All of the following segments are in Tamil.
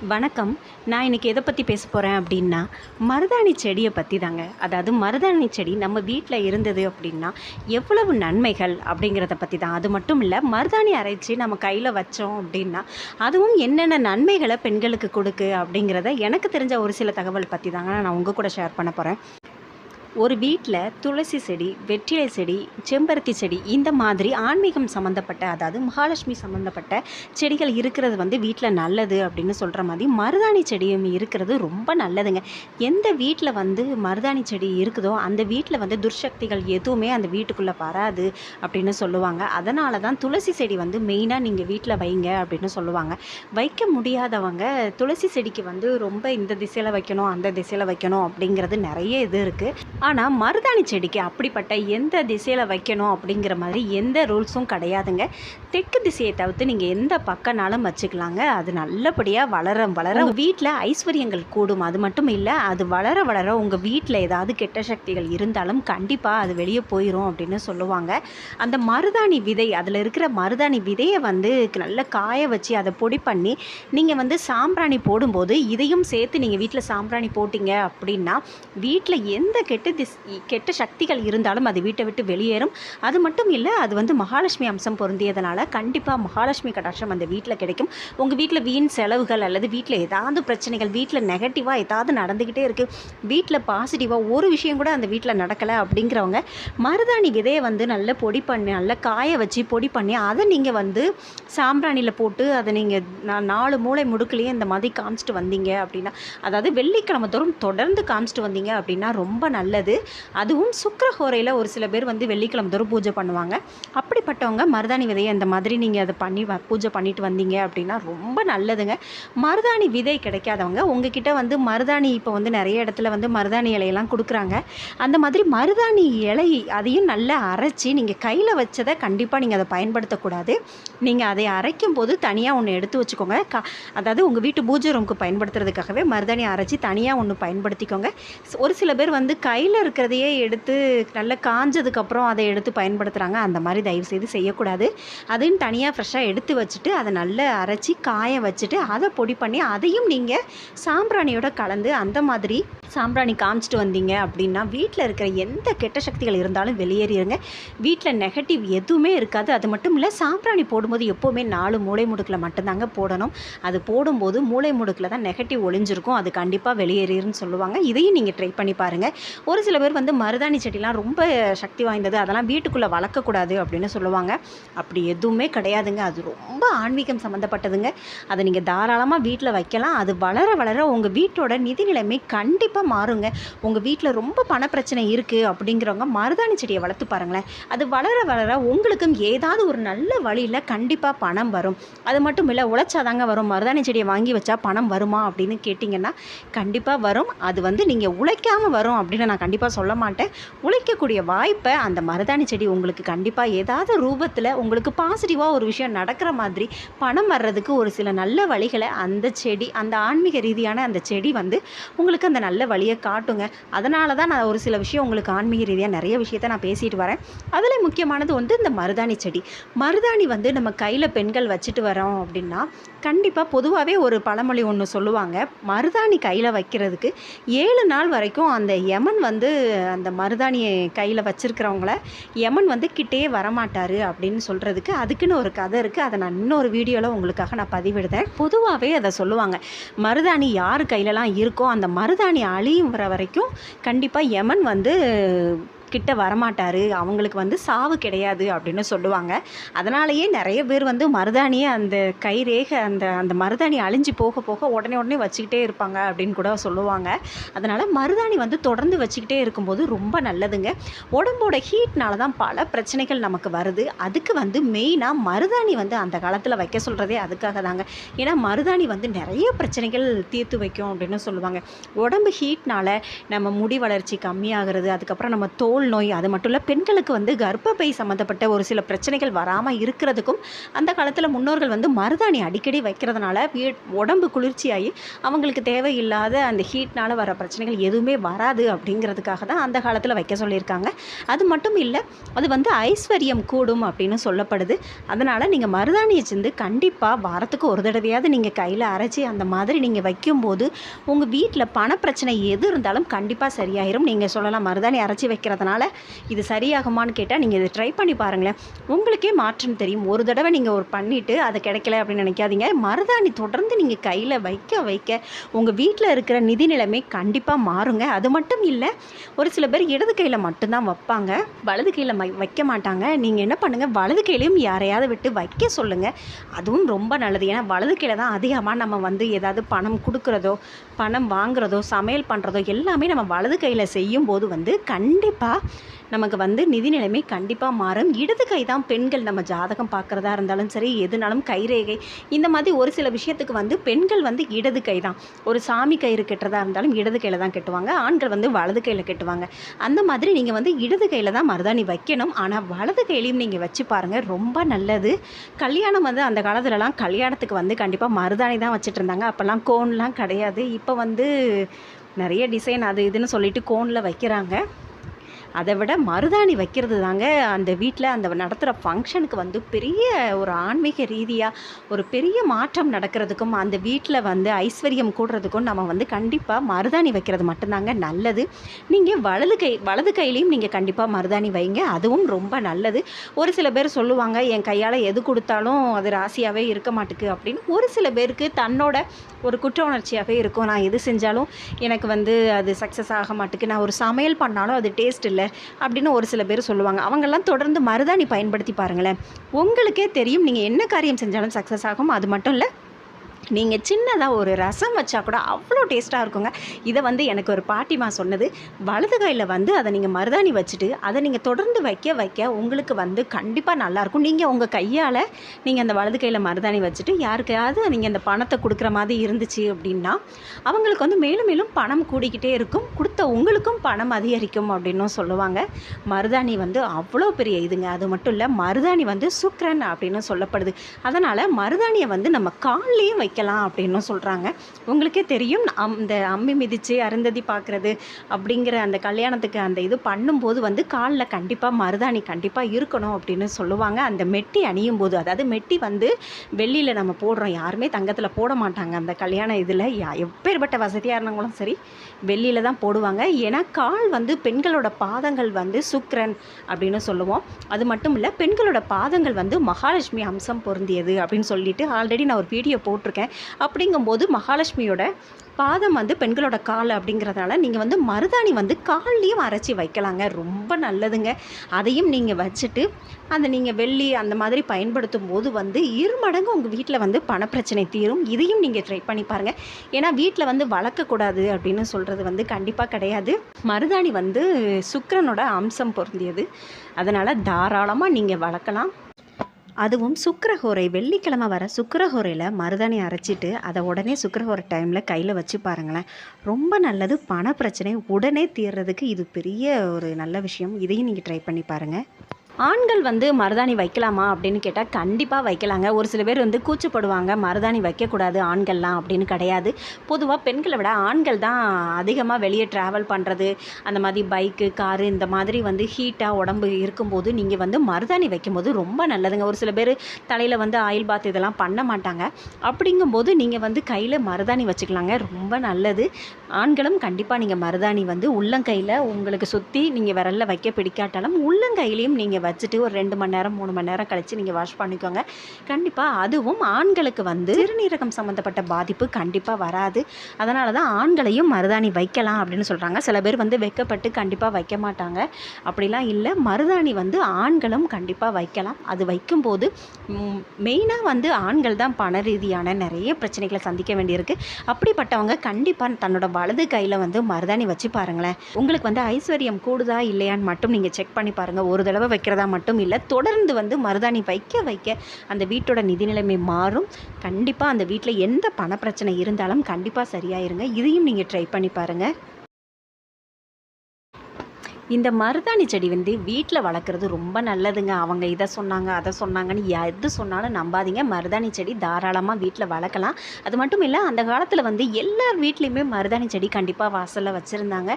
வணக்கம். நான் இன்றைக்கி எதை பற்றி பேச போகிறேன் அப்படின்னா மருதாணி செடியை பற்றி தாங்க அதாவது மருதாணி செடி நம்ம வீட்டில் இருந்தது அப்படின்னா எவ்வளவு நன்மைகள் அப்படிங்கிறத பற்றி தான் அது மட்டும் இல்லை மருதாணி அரைச்சி நம்ம கையில் வச்சோம் அப்படின்னா அதுவும் என்னென்ன நன்மைகளை பெண்களுக்கு கொடுக்கு அப்படிங்கிறத எனக்கு தெரிஞ்ச ஒரு சில தகவல் பற்றி தாங்க நான் உங்கள் கூட ஷேர் பண்ண போகிறேன் ஒரு வீட்டில் துளசி செடி வெற்றிலை செடி செம்பருத்தி செடி இந்த மாதிரி ஆன்மீகம் சம்மந்தப்பட்ட அதாவது மகாலட்சுமி சம்மந்தப்பட்ட செடிகள் இருக்கிறது வந்து வீட்டில் நல்லது அப்படின்னு சொல்கிற மாதிரி மருதாணி செடியும் இருக்கிறது ரொம்ப நல்லதுங்க. எந்த வீட்டில் வந்து மருதாணி செடி இருக்குதோ அந்த வீட்டில் வந்து துர்சக்திகள் எதுவுமே அந்த வீட்டுக்குள்ளே வராது அப்படின்னு சொல்லுவாங்க. அதனால தான் துளசி செடி வந்து மெயினாக நீங்கள் வீட்டில் வைங்க அப்படின்னு சொல்லுவாங்க. வைக்க முடியாதவங்க துளசி செடிக்கு வந்து ரொம்ப இந்த திசையில் வைக்கணும் அந்த திசையில் வைக்கணும் அப்படிங்கிறது நிறைய இது இருக்குது ஆனால் மருதாணி செடிக்கு அப்படிப்பட்ட எந்த திசையில் வைக்கணும் அப்படிங்கிற மாதிரி எந்த ரூல்ஸும் கிடையாதுங்க. தெற்கு திசையை தவிர்த்து நீங்கள் எந்த பக்கனாலும் வச்சுக்கலாங்க. அது நல்லபடியாக வளர வளர உங்கள் வீட்டில் ஐஸ்வர்யங்கள் கூடும். அது மட்டும் இல்லை அது வளர வளர உங்கள் வீட்டில் ஏதாவது கெட்ட சக்திகள் இருந்தாலும் கண்டிப்பாக அது வெளியே போயிடும் அப்படின்னு சொல்லுவாங்க. அந்த மருதாணி விதை அதில் இருக்கிற மருதாணி விதையை வந்து நல்லா காய வச்சு அதை பொடி பண்ணி நீங்கள் வந்து சாம்பிராணி போடும்போது இதையும் சேர்த்து நீங்கள் வீட்டில் சாம்பிராணி போட்டிங்க அப்படின்னா வீட்டில் எந்த கெட்ட திஸ் கெட்ட சக்திகள் இருந்தாலும் அது வீட்டை விட்டு வெளியேறும். அது மட்டும் இல்லை அது வந்து மகாலட்சுமி அம்சம் பொருந்தியதனால கண்டிப்பாக மகாலட்சுமி கடாட்சம் அந்த வீட்டில் கிடைக்கும். உங்கள் வீட்டில் வீண் செலவுகள் அல்லது வீட்டில் ஏதாவது பிரச்சனைகள் வீட்டில் நெகட்டிவாக ஏதாவது நடந்துக்கிட்டே இருக்குது வீட்டில் பாசிட்டிவாக ஒரு விஷயம் கூட அந்த வீட்டில் நடக்கலை அப்படிங்கிறவங்க மருதாணி விதையை வந்து நல்லா பொடி பண்ணி நல்லா காய வச்சு பொடி பண்ணி அதை நீங்கள் வந்து சாம்பிராணியில் போட்டு அதை நீங்கள் நான் நாலு மூளை முடுக்கலையே இந்த மாதிரி காமிச்சிட்டு வந்தீங்க அப்படின்னா அதாவது வெள்ளிக்கிழமை தோறும் தொடர்ந்து காமிச்சிட்டு வந்தீங்க அப்படின்னா ரொம்ப நல்லது. அதுவும் சுக்கரஹோரையில் ஒரு சில பேர் வந்து வெள்ளிக்கிழமை தோறும் பூஜை பண்ணுவாங்க. அப்படிப்பட்டவங்க மருதாணி விதையை இந்த மாதிரி நீங்கள் அதை பண்ணி வ- பூஜை பண்ணிட்டு வந்தீங்க அப்படின்னா ரொம்ப நல்லதுங்க. மருதாணி விதை கிடைக்காதவங்க உங்ககிட்ட வந்து மருதாணி இப்போ வந்து நிறைய இடத்துல வந்து மருதாணி இலையெல்லாம் கொடுக்குறாங்க. அந்த மாதிரி மருதாணி இலை அதையும் நல்லா அரைச்சி நீங்கள் கையில் வச்சதை கண்டிப்பாக நீங்கள் அதை பயன்படுத்தக்கூடாது. நீங்கள் அதை அரைக்கும் போது தனியாக ஒன்று எடுத்து வச்சுக்கோங்க. க அதாவது உங்கள் வீட்டு பூஜை ரூமுக்கு பயன்படுத்துறதுக்காகவே மருதாணி அரைச்சி தனியாக ஒன்று பயன்படுத்திக்கோங்க. ஒரு சில பேர் வந்து கையில் இருக்கிறதையே எடுத்து நல்லா காஞ்சதுக்கப்புறம் அதை எடுத்து பயன்படுத்துகிறாங்க அந்த மாதிரி தயவு செய்து செய்யக்கூடாது. அதையும் தனியாக ஃப்ரெஷ்ஷாக எடுத்து வச்சுட்டு அதை நல்லா அரைச்சி காய வச்சுட்டு அதை பொடி பண்ணி அதையும் நீங்கள் சாம்பிராணியோட கலந்து அந்த மாதிரி சாம்பிராணி காமிச்சிட்டு வந்தீங்க அப்படின்னா வீட்டில் இருக்கிற எந்த கெட்ட சக்திகள் இருந்தாலும் வெளியேறிடுங்க வீட்டில் நெகட்டிவ் எதுவுமே இருக்காது. அது மட்டும் இல்லை சாம்பிராணி போடும்போது எப்போவுமே நாலு மூளை முடுக்கில் மட்டும்தாங்க போடணும். அது போடும்போது மூளை முடுக்கில் தான் நெகட்டிவ் ஒளிஞ்சிருக்கும். அது கண்டிப்பாக வெளியேறிடுன்னு சொல்லுவாங்க. இதையும் நீங்கள் ட்ரை பண்ணி பாருங்கள் ஒரு சில பேர் வந்து மருதாணி செடிலாம் ரொம்ப சக்தி வாய்ந்தது. அதெல்லாம் வீட்டுக்குள்ளே வளர்க்கக்கூடாது அப்படின்னு சொல்லுவாங்க. அப்படி எதுவுமே கிடையாதுங்க. அது ரொம்ப ஆன்மீகம் சம்மந்தப்பட்டதுங்க அதை நீங்கள் தாராளமாக வீட்டில் வைக்கலாம். அது வளர வளர உங்கள் வீட்டோட நிதி நிலைமை கண்டிப்பாக மாறுங்க. உங்கள் வீட்டில் ரொம்ப பணப்பிரச்சனை இருக்குது அப்படிங்கிறவங்க மருதாணி செடியை வளர்த்து பாருங்களேன். அது வளர வளர உங்களுக்கும் ஏதாவது ஒரு நல்ல வழியில் கண்டிப்பாக பணம் வரும். அது மட்டும் இல்லை உழைச்சாதாங்க வரும். மருதாணி செடியை வாங்கி வச்சா பணம் வருமா அப்படின்னு கேட்டிங்கன்னா கண்டிப்பாக வரும். அது வந்து நீங்கள் உழைக்காமல் வரும் அப்படின்னு நான் கண்டிப்பாக சொல்ல மாட்டேன். உழைக்கக்கூடிய வாய்ப்பை அந்த மருதாணி செடி உங்களுக்கு கண்டிப்பாக ஏதாவது ரூபத்தில் உங்களுக்கு பாசிட்டிவாக ஒரு விஷயம் நடக்கிற மாதிரி பணம் வர்றதுக்கு ஒரு சில நல்ல வழிகளை அந்த செடி அந்த ஆன்மீக ரீதியான அந்த செடி வந்து உங்களுக்கு அந்த நல்ல வழியை காட்டுங்க. அதனால தான் நான் ஒரு சில விஷயம் உங்களுக்கு ஆன்மீக ரீதியாக நிறைய விஷயத்த நான் பேசிட்டு வரேன். அதில் முக்கியமானது வந்து இந்த மருதாணி செடி. மருதாணி வந்து நம்ம கையில் பெண்கள் வச்சுட்டு வரோம் அப்படின்னா கண்டிப்பாக பொதுவாகவே ஒரு பழமொழி ஒன்று சொல்லுவாங்க. மருதாணி கையில் வைக்கிறதுக்கு ஏழு நாள் வரைக்கும் அந்த யமன் வந்து அந்த மருதாணியை கையில் வச்சுருக்கிறவங்கள யமன் வந்து கிட்டே வரமாட்டார் அப்படின்னு சொல்கிறதுக்கு அதுக்குன்னு ஒரு கதை இருக்குது அதை நான் இன்னொரு வீடியோவில் உங்களுக்காக நான் பதிவிடுதேன் பொதுவாகவே அதை சொல்லுவாங்க. மருதாணி யார் கையிலலாம் இருக்கோ அந்த மருதாணி அழியும் வர வரைக்கும் கண்டிப்பாக யமன் வந்து கிட்ட வரமாட்டார் அவங்களுக்கு வந்து சாவு கிடையாது அப்படின்னு சொல்லுவாங்க. அதனாலேயே நிறைய பேர் வந்து மருதாணியை அந்த கை ரேகை அந்த அந்த மருதாணி அழிஞ்சு போக போக உடனே உடனே வச்சுக்கிட்டே இருப்பாங்க அப்படின்னு கூட சொல்லுவாங்க. அதனால் மருதாணி வந்து தொடர்ந்து வச்சுக்கிட்டே இருக்கும்போது ரொம்ப நல்லதுங்க. உடம்போட ஹீட்னால தான் பல பிரச்சனைகள் நமக்கு வருது. அதுக்கு வந்து மெயினாக மருதாணி வந்து அந்த காலத்தில் வைக்க சொல்கிறதே அதுக்காக தாங்க. ஏன்னா மருதாணி வந்து நிறைய பிரச்சனைகள் தீர்த்து வைக்கும் அப்படின்னு சொல்லுவாங்க. உடம்பு ஹீட்னால நம்ம முடி வளர்ச்சி கம்மியாகிறது அதுக்கப்புறம் நம்ம தோல் தோல் நோய் அது மட்டும் இல்லை பெண்களுக்கு வந்து கர்ப்பப்பை சம்மந்தப்பட்ட ஒரு சில பிரச்சனைகள் வராமல் இருக்கிறதுக்கும் அந்த காலத்தில் முன்னோர்கள் வந்து மருதாணி அடிக்கடி வைக்கிறதுனால வீ உடம்பு குளிர்ச்சியாகி அவங்களுக்கு தேவையில்லாத அந்த ஹீட்னால் வர பிரச்சனைகள் எதுவுமே வராது அப்படிங்கிறதுக்காக தான் அந்த காலத்தில் வைக்க சொல்லியிருக்காங்க. அது மட்டும் இல்லை அது வந்து ஐஸ்வர்யம் கூடும் அப்படின்னு சொல்லப்படுது. அதனால் நீங்கள் மருதாணியை செஞ்சு கண்டிப்பாக வாரத்துக்கு ஒரு தடவையாவது நீங்கள் கையில் அரைச்சி அந்த மாதிரி நீங்கள் வைக்கும்போது உங்கள் வீட்டில் பணப்பிரச்சனை எது இருந்தாலும் கண்டிப்பாக சரியாயிரும். நீங்கள் சொல்லலாம் மருதாணி அரைச்சி வைக்கிறதுனால அதனால் இது சரியாகுமான்னு கேட்டால் நீங்கள் இதை ட்ரை பண்ணி பாருங்களேன். உங்களுக்கே மாற்றம் தெரியும். ஒரு தடவை நீங்கள் ஒரு பண்ணிவிட்டு அது கிடைக்கல அப்படின்னு நினைக்காதீங்க. மருதாணி தொடர்ந்து நீங்கள் கையில் வைக்க வைக்க உங்கள் வீட்டில் இருக்கிற நிதி நிலைமை கண்டிப்பாக மாறுங்க. அது மட்டும் இல்லை ஒரு சில பேர் இடது கையில் மட்டும்தான் வைப்பாங்க. வலது கையில் வைக்க மாட்டாங்க. நீங்கள் என்ன பண்ணுங்கள் வலது கையிலையும் யாரையாவது விட்டு வைக்க சொல்லுங்கள் அதுவும் ரொம்ப நல்லது. ஏன்னா வலது கையில் தான் அதிகமாக நம்ம வந்து ஏதாவது பணம் கொடுக்குறதோ பணம் வாங்குறதோ சமையல் பண்ணுறதோ எல்லாமே நம்ம வலது கையில் செய்யும்போது வந்து கண்டிப்பாக நமக்கு வந்து நிதி நிலைமை கண்டிப்பாக மாறும். இடது கை தான் பெண்கள் நம்ம ஜாதகம் பார்க்குறதா இருந்தாலும் சரி எதுனாலும் கைரேகை இந்த மாதிரி ஒரு சில விஷயத்துக்கு வந்து பெண்கள் வந்து இடது கை தான். ஒரு சாமி கயிறு கட்டுறதா இருந்தாலும் இடது கையில் தான் கட்டுவாங்க. ஆண்கள் வந்து வலது கையில் கட்டுவாங்க. அந்த மாதிரி நீங்கள் வந்து இடது கையில் தான் மருதாணி வைக்கணும். ஆனால் வலது கையிலையும் நீங்கள் வச்சு பாருங்கள் ரொம்ப நல்லது. கல்யாணம் வந்து அந்த காலத்துலலாம் கல்யாணத்துக்கு வந்து கண்டிப்பாக மருதாணி தான் வச்சுட்டு இருந்தாங்க. அப்போல்லாம் கோன்லாம் கிடையாது. இப்போ வந்து நிறைய டிசைன் அது இதுன்னு சொல்லிட்டு கோனில் வைக்கிறாங்க. அதை விட மருதாணி வைக்கிறது தாங்க அந்த வீட்டில் அந்த நடத்துகிற ஃபங்க்ஷனுக்கு வந்து பெரிய ஒரு ஆன்மீக ரீதியாக ஒரு பெரிய மாற்றம் நடக்கிறதுக்கும் அந்த வீட்டில் வந்து ஐஸ்வர்யம் கூடுறதுக்கும் நம்ம வந்து கண்டிப்பாக மருதாணி வைக்கிறது மட்டும்தாங்க நல்லது. நீங்கள் வலது கை வலது கையிலையும் நீங்கள் கண்டிப்பாக மருதாணி வைங்க. அதுவும் ரொம்ப நல்லது. ஒரு சில பேர் சொல்லுவாங்க என் கையால் எது கொடுத்தாலும் அது ராசியாகவே இருக்க மாட்டுக்கு. அப்படின்னு ஒரு சில பேருக்கு தன்னோட ஒரு குற்ற உணர்ச்சியாகவே இருக்கும். நான் எது செஞ்சாலும் எனக்கு வந்து அது சக்ஸஸ் ஆக மாட்டுக்கு. நான் ஒரு சமையல் பண்ணாலும் அது டேஸ்ட் இல்லை. அப்படின்னு ஒரு சில பேர் சொல்லுவாங்க. அவங்கெல்லாம் தொடர்ந்து மருதாணி பயன்படுத்தி பாருங்களேன். உங்களுக்கே தெரியும் நீங்கள் என்ன காரியம் செஞ்சாலும் சக்ஸஸ் ஆகும். அது மட்டும் இல்லை நீங்கள் சின்னதாக ஒரு ரசம் வச்சா கூட அவ்வளோ டேஸ்ட்டாக இருக்குங்க. இதை வந்து எனக்கு ஒரு பாட்டிமா சொன்னது. வலது கையில் வந்து அதை நீங்கள் மருதாணி வச்சுட்டு அதை நீங்கள் தொடர்ந்து வைக்க வைக்க உங்களுக்கு வந்து கண்டிப்பாக நல்லாயிருக்கும் நீங்கள் உங்கள் கையால் நீங்கள் அந்த வலது கையில் மருதாணி வச்சுட்டு யாருக்கையாவது நீங்கள் அந்த பணத்தை கொடுக்குற மாதிரி இருந்துச்சு அப்படின்னா அவங்களுக்கு வந்து மேலும் மேலும் பணம் கூடிக்கிட்டே இருக்கும். கொடுத்த உங்களுக்கும் பணம் அதிகரிக்கும் அப்படின்னும் சொல்லுவாங்க. மருதாணி வந்து அவ்வளோ பெரிய இதுங்க. அது மட்டும் இல்லை மருதாணி வந்து சுக்ரன் அப்படின்னு சொல்லப்படுது. அதனால் மருதாணியை வந்து நம்ம கால்லையும் வைக்கலாம் அப்படின்னும் சொல்கிறாங்க உங்களுக்கே தெரியும் அந்த அம்மி மிதித்து அருந்ததி பார்க்குறது அப்படிங்கிற அந்த கல்யாணத்துக்கு அந்த இது பண்ணும்போது வந்து காலில் கண்டிப்பாக மருதாணி கண்டிப்பாக இருக்கணும் அப்படின்னு சொல்லுவாங்க. அந்த மெட்டி அணியும் போது அதாவது மெட்டி வந்து வெள்ளியில் நம்ம போடுறோம் யாருமே தங்கத்தில் போட மாட்டாங்க அந்த கல்யாண இதில். யா எப்பேற்பட்ட வசதியாக இருந்தவங்களும் சரி வெள்ளியில் தான் போடுவாங்க. ஏன்னா கால் வந்து பெண்களோட பாதங்கள் வந்து சுக்ரன் அப்படின்னு சொல்லுவோம். அது மட்டும் இல்லை பெண்களோட பாதங்கள் வந்து மகாலட்சுமி அம்சம் பொருந்தியது அப்படின்னு சொல்லிட்டு ஆல்ரெடி நான் ஒரு வீடியோ போட்டிருக்கேன். அப்படிங்கும்போது மகாலட்சுமியோட பாதம் வந்து பெண்களோட கால் அப்படிங்கிறதுனால நீங்கள் வந்து மருதாணி வந்து கால்லையும் அரைச்சி வைக்கலாங்க. ரொம்ப நல்லதுங்க. அதையும் நீங்கள் வச்சுட்டு அந்த நீங்கள் வெள்ளி அந்த மாதிரி பயன்படுத்தும் போது வந்து இரு மடங்கு உங்கள் வீட்டில் வந்து பணப்பிரச்சனை தீரும். இதையும் நீங்கள் ட்ரை பண்ணி பாருங்கள் ஏன்னா வீட்டில் வந்து வளர்க்கக்கூடாது அப்படின்னு சொல்கிறது வந்து கண்டிப்பாக கிடையாது. மருதாணி வந்து சுக்கரனோட அம்சம் பொருந்தியது. அதனால் தாராளமாக நீங்கள் வளர்க்கலாம். அதுவும் சுக்கரஹோரை வெள்ளிக்கிழமை வர சுக்கரஹோரையில் மருதாணி அரைச்சிட்டு அதை உடனே சுக்கரஹோரை டைமில் கையில் வச்சு பாருங்களேன். ரொம்ப நல்லது. பண பிரச்சனை உடனே தீர்றதுக்கு இது பெரிய ஒரு நல்ல விஷயம். இதையும் நீங்கள் ட்ரை பண்ணி பாருங்கள் ஆண்கள் வந்து மருதாணி வைக்கலாமா அப்படின்னு கேட்டால் கண்டிப்பாக வைக்கலாங்க. ஒரு சில பேர் வந்து கூச்சப்படுவாங்க மருதாணி வைக்கக்கூடாது ஆண்கள்லாம் அப்படின்னு கிடையாது. பொதுவாக பெண்களை விட ஆண்கள் தான் அதிகமாக வெளியே ட்ராவல் பண்ணுறது அந்த மாதிரி பைக்கு காரு இந்த மாதிரி வந்து ஹீட்டாக உடம்பு இருக்கும்போது நீங்கள் வந்து மருதாணி வைக்கும்போது ரொம்ப நல்லதுங்க. ஒரு சில பேர் தலையில் வந்து ஆயில் பாத் இதெல்லாம் பண்ண மாட்டாங்க. அப்படிங்கும்போது நீங்கள் வந்து கையில் மருதாணி வச்சுக்கலாங்க. ரொம்ப நல்லது. ஆண்களும் கண்டிப்பாக நீங்கள் மருதாணி வந்து உள்ளங்கையில் உங்களுக்கு சுற்றி நீங்கள் விரலில் வைக்க பிடிக்காட்டாலும் உள்ளங்கையிலையும் நீங்கள் வச்சுட்டு ஒரு ரெண்டு மணி நேரம் மூணு மணி நேரம் கழித்து நீங்கள் வாஷ் பண்ணிக்கோங்க. கண்டிப்பாக அதுவும் ஆண்களுக்கு வந்து சிறுநீரகம் சம்மந்தப்பட்ட பாதிப்பு கண்டிப்பாக வராது. அதனால தான் ஆண்களையும் மருதாணி வைக்கலாம் அப்படின்னு சொல்கிறாங்க சில பேர் வந்து வெக்கப்பட்டு கண்டிப்பாக வைக்க மாட்டாங்க. அப்படிலாம் இல்லை. மருதாணி வந்து ஆண்களும் கண்டிப்பாக வைக்கலாம். அது வைக்கும்போது மெயினாக வந்து ஆண்கள் தான் பண ரீதியான நிறைய பிரச்சனைகளை சந்திக்க வேண்டியிருக்கு. அப்படிப்பட்டவங்க கண்டிப்பாக தன்னோட வலது கையில் வந்து மருதாணி வச்சு பாருங்களேன். உங்களுக்கு வந்து ஐஸ்வர்யம் கூடுதா இல்லையான்னு மட்டும் நீங்கள் செக் பண்ணி பாருங்கள் ஒரு தடவை வைக்கிறதா மட்டும் இல்லை தொடர்ந்து வந்து மருதாணி வைக்க வைக்க அந்த வீட்டோட நிதி நிலைமை மாறும். கண்டிப்பாக அந்த வீட்டில் எந்த பண பிரச்சனை இருந்தாலும் கண்டிப்பாக சரியாயிருங்க. இதையும் நீங்கள் ட்ரை பண்ணி பாருங்கள் இந்த மருதாணி செடி வந்து வீட்டில் வளர்க்குறது ரொம்ப நல்லதுங்க. அவங்க இதை சொன்னாங்க அதை சொன்னாங்கன்னு எது சொன்னாலும் நம்பாதீங்க. மருதாணி செடி தாராளமாக வீட்டில் வளர்க்கலாம். அது மட்டும் இல்லை அந்த காலத்தில் வந்து எல்லார் வீட்லேயுமே மருதாணி செடி கண்டிப்பாக வாசலில் வச்சுருந்தாங்க.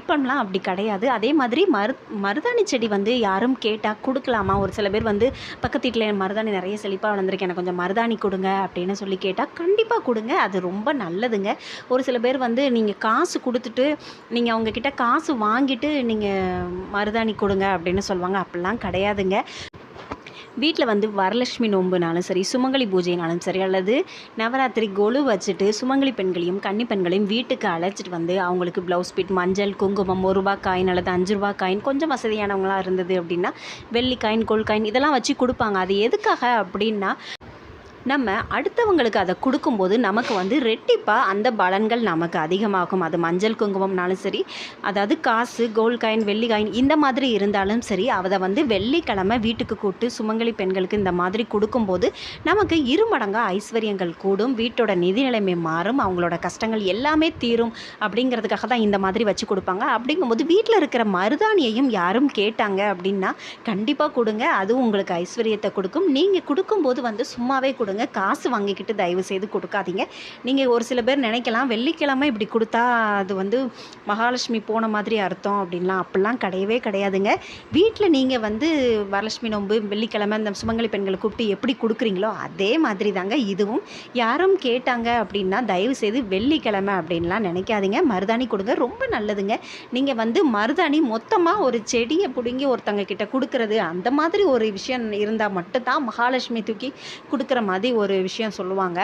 இப்போம்லாம் அப்படி கிடையாது. அதே மாதிரி மரு மருதாணி செடி வந்து யாரும் கேட்டால் கொடுக்கலாமா? ஒரு சில பேர் வந்து பக்கத்து வீட்டில் மருதாணி நிறைய செழிப்பாக வளர்ந்துருக்கு எனக்கு கொஞ்சம் மருதாணி கொடுங்க அப்படின்னு சொல்லி கேட்டால் கண்டிப்பாக கொடுங்க. அது ரொம்ப நல்லதுங்க. ஒரு சில பேர் வந்து நீங்கள் காசு கொடுத்துட்டு நீங்கள் அவங்கக்கிட்ட காசு வாங்கிட்டு நீங்கள் மருதாணி கொடுங்க அப்படின்னு சொல்லுவாங்க. அப்படிலாம் கிடையாதுங்க. வீட்டில் வந்து வரலட்சுமி நோன்புனாலும் சரி சுமங்கலி பூஜைனாலும் சரி அல்லது நவராத்திரி கொலு வச்சுட்டு சுமங்கலி பெண்களையும் கன்னி பெண்களையும் வீட்டுக்கு அழைச்சிட்டு வந்து அவங்களுக்கு ப்ளவுஸ் பிட் மஞ்சள் குங்குமம் ஒரு ரூபா காயின் அல்லது அஞ்சு ரூபா காயின் கொஞ்சம் வசதியானவங்களாக இருந்தது அப்படின்னா வெள்ளி காயின் கோல் காயின் இதெல்லாம் வச்சு கொடுப்பாங்க. அது எதுக்காக அப்படின்னா நம்ம அடுத்தவங்களுக்கு அதை கொடுக்கும்போது நமக்கு வந்து ரெட்டிப்பாக அந்த பலன்கள் நமக்கு அதிகமாகும். அது மஞ்சள் குங்குமம்னாலும் சரி அதாவது காசு கோல்ட் காயின் வெள்ளி காயின் இந்த மாதிரி இருந்தாலும் சரி அதை வந்து வெள்ளிக்கிழமை வீட்டுக்கு கூப்பிட்டு சுமங்கலி பெண்களுக்கு இந்த மாதிரி கொடுக்கும்போது நமக்கு இரு மடங்காக ஐஸ்வர்யங்கள் கூடும். வீட்டோட நிதி நிலைமை மாறும். அவங்களோட கஷ்டங்கள் எல்லாமே தீரும் அப்படிங்கிறதுக்காக தான் இந்த மாதிரி வச்சு கொடுப்பாங்க. அப்படிங்கும்போது வீட்டில் இருக்கிற மருதாணியையும் யாரும் கேட்டாங்க அப்படின்னா கண்டிப்பாக கொடுங்க. அதுவும் உங்களுக்கு ஐஸ்வர்யத்தை கொடுக்கும். நீங்கள் கொடுக்கும்போது வந்து சும்மாவே கொடுங்க. காசு வாங்கிக்கிட்டு தயவு செய்து கொடுக்காதீங்க. நீங்கள் ஒரு சில பேர் நினைக்கலாம் வெள்ளிக்கிழமை இப்படி கொடுத்தா அது வந்து மகாலட்சுமி போன மாதிரி அர்த்தம் அப்படின்லாம். அப்படிலாம் கிடையவே கிடையாதுங்க. வீட்டில் நீங்கள் வந்து வரலட்சுமி நோன்பு வெள்ளிக்கிழமை இந்த சுமங்கலி பெண்களை கூப்பிட்டு எப்படி கொடுக்குறீங்களோ அதே மாதிரி தாங்க இதுவும். யாரும் கேட்டாங்க அப்படின்னா தயவு செய்து வெள்ளிக்கிழமை அப்படின்லாம் நினைக்காதீங்க. மருதாணி கொடுங்க ரொம்ப நல்லதுங்க. நீங்கள் வந்து மருதாணி மொத்தமாக ஒரு செடியை பிடுங்கி ஒருத்தங்க கிட்ட கொடுக்குறது அந்த மாதிரி ஒரு விஷயம் இருந்தால் மட்டும்தான் மகாலட்சுமி தூக்கி கொடுக்குற மாதிரி ஒரு விஷயம் சொல்லுவாங்க.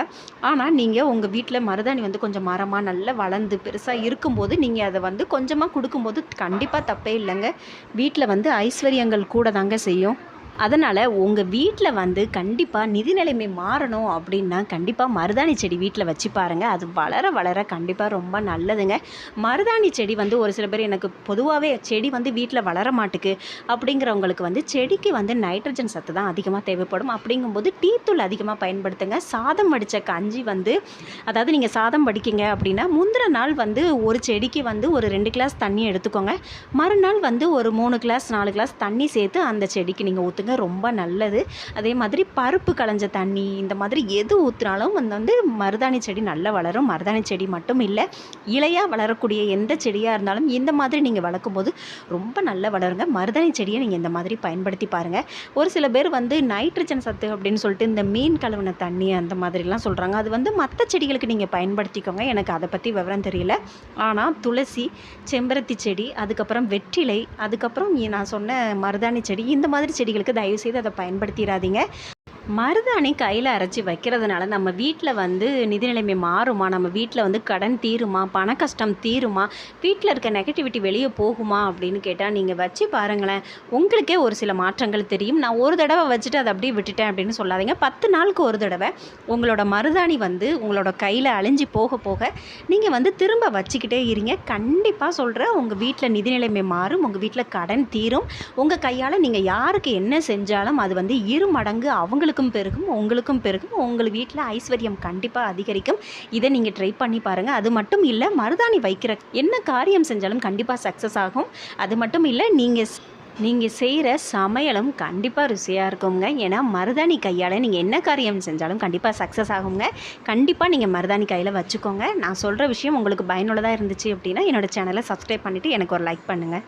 ஆனால் நீங்கள் உங்கள் வீட்டில் மருதாணி வந்து கொஞ்சம் மரமாக நல்லா வளர்ந்து பெருசாக இருக்கும்போது நீங்கள் அதை வந்து கொஞ்சமாக கொடுக்கும்போது கண்டிப்பாக தப்பே இல்லைங்க. வீட்டில் வந்து ஐஸ்வர்யங்கள் கூட தாங்க செய்யும். அதனால் உங்கள் வீட்டில் வந்து கண்டிப்பாக நிதி நிலைமை மாறணும் அப்படின்னா கண்டிப்பாக மருதாணி செடி வீட்டில் வச்சு பாருங்கள் அது வளர வளர கண்டிப்பாக ரொம்ப நல்லதுங்க. மருதாணி செடி வந்து ஒரு சில பேர் எனக்கு பொதுவாகவே செடி வந்து வீட்டில் வளர மாட்டுக்கு அப்படிங்கிறவங்களுக்கு வந்து செடிக்கு வந்து நைட்ரஜன் சத்து தான் அதிகமாக தேவைப்படும். அப்படிங்கும்போது டீத்தூள் அதிகமாக பயன்படுத்துங்க. சாதம் வடித்த கஞ்சி வந்து அதாவது நீங்கள் சாதம் வடிக்கிங்க அப்படின்னா முந்தின நாள் வந்து ஒரு செடிக்கு வந்து ஒரு ரெண்டு கிளாஸ் தண்ணி எடுத்துக்கோங்க. மறுநாள் வந்து ஒரு மூணு கிளாஸ் நாலு கிளாஸ் தண்ணி சேர்த்து அந்த செடிக்கு நீங்கள் ஊற்றுங்க ரொம்ப நல்லது. அதே மாதிரி பருப்பு களைஞ்ச தண்ணி இந்த மாதிரி எது ஊற்றுனாலும் வந்து வந்து மருதாணி செடி நல்லா வளரும். மருதாணி செடி மட்டும் இல்லை இலையாக வளரக்கூடிய எந்த செடியாக இருந்தாலும் இந்த மாதிரி நீங்கள் வளர்க்கும்போது ரொம்ப நல்லா வளருங்க. மருதாணி செடியை நீங்கள் இந்த மாதிரி பயன்படுத்தி பாருங்கள் ஒரு சில பேர் வந்து நைட்ரஜன் சத்து அப்படின்னு சொல்லிட்டு இந்த மீன் கழுவின தண்ணி அந்த மாதிரிலாம் சொல்கிறாங்க அது வந்து மற்ற செடிகளுக்கு நீங்கள் பயன்படுத்திக்கோங்க. எனக்கு அதை பற்றி விவரம் தெரியல. ஆனால் துளசி செம்பருத்தி செடி அதுக்கப்புறம் வெற்றிலை அதுக்கப்புறம் நான் சொன்ன மருதாணி செடி இந்த மாதிரி செடிகளுக்கு தயவு செய்து அதை பயன்படுத்திடாதீங்க. மருதாணி கையில் அரைச்சி வைக்கிறதுனால நம்ம வீட்டில் வந்து நிதி நிலைமை மாறுமா? நம்ம வீட்டில் வந்து கடன் தீருமா? பண கஷ்டம் தீருமா? வீட்டில் இருக்க நெகட்டிவிட்டி வெளியே போகுமா? அப்படின்னு கேட்டால் நீங்கள் வச்சு பாருங்களேன் உங்களுக்கே ஒரு சில மாற்றங்கள் தெரியும். நான் ஒரு தடவை வச்சுட்டு அதை அப்படியே விட்டுட்டேன் அப்படின்னு சொல்லாதீங்க. பத்து நாளுக்கு ஒரு தடவை உங்களோட மருதாணி வந்து உங்களோட கையில் அழிஞ்சு போக போக நீங்கள் வந்து திரும்ப வச்சுக்கிட்டே இருங்க. கண்டிப்பாக சொல்கிறேன் உங்கள் வீட்டில் நிதி நிலைமை மாறும் உங்கள் வீட்டில் கடன் தீரும். உங்கள் கையால் நீங்கள் யாருக்கு என்ன செஞ்சாலும் அது வந்து இரு மடங்கு அவங்களுக்கு அவங்களுக்கும் பெருகும் உங்களுக்கும் பெருகும். உங்கள் வீட்டில் ஐஸ்வர்யம் கண்டிப்பாக அதிகரிக்கும். இதை நீங்கள் ட்ரை பண்ணி பாருங்கள் அது மட்டும் இல்லை மருதாணி வைக்கிற என்ன காரியம் செஞ்சாலும் கண்டிப்பாக சக்ஸஸ் ஆகும். அது மட்டும் இல்லை நீங்கள் நீங்கள் செய்கிற சமையலும் கண்டிப்பாக ருசியாக இருக்குங்க. ஏன்னா மருதாணி கையால் நீங்கள் என்ன காரியம் செஞ்சாலும் கண்டிப்பாக சக்ஸஸ் ஆகுங்க. கண்டிப்பாக நீங்கள் மருதாணி கையில் வச்சுக்கோங்க. நான் சொல்கிற விஷயம் உங்களுக்கு பயனுள்ளதாக இருந்துச்சு அப்படின்னா என்னோட சேனலை சப்ஸ்கிரைப் பண்ணிவிட்டு எனக்கு ஒரு லைக் பண்ணுங்கள்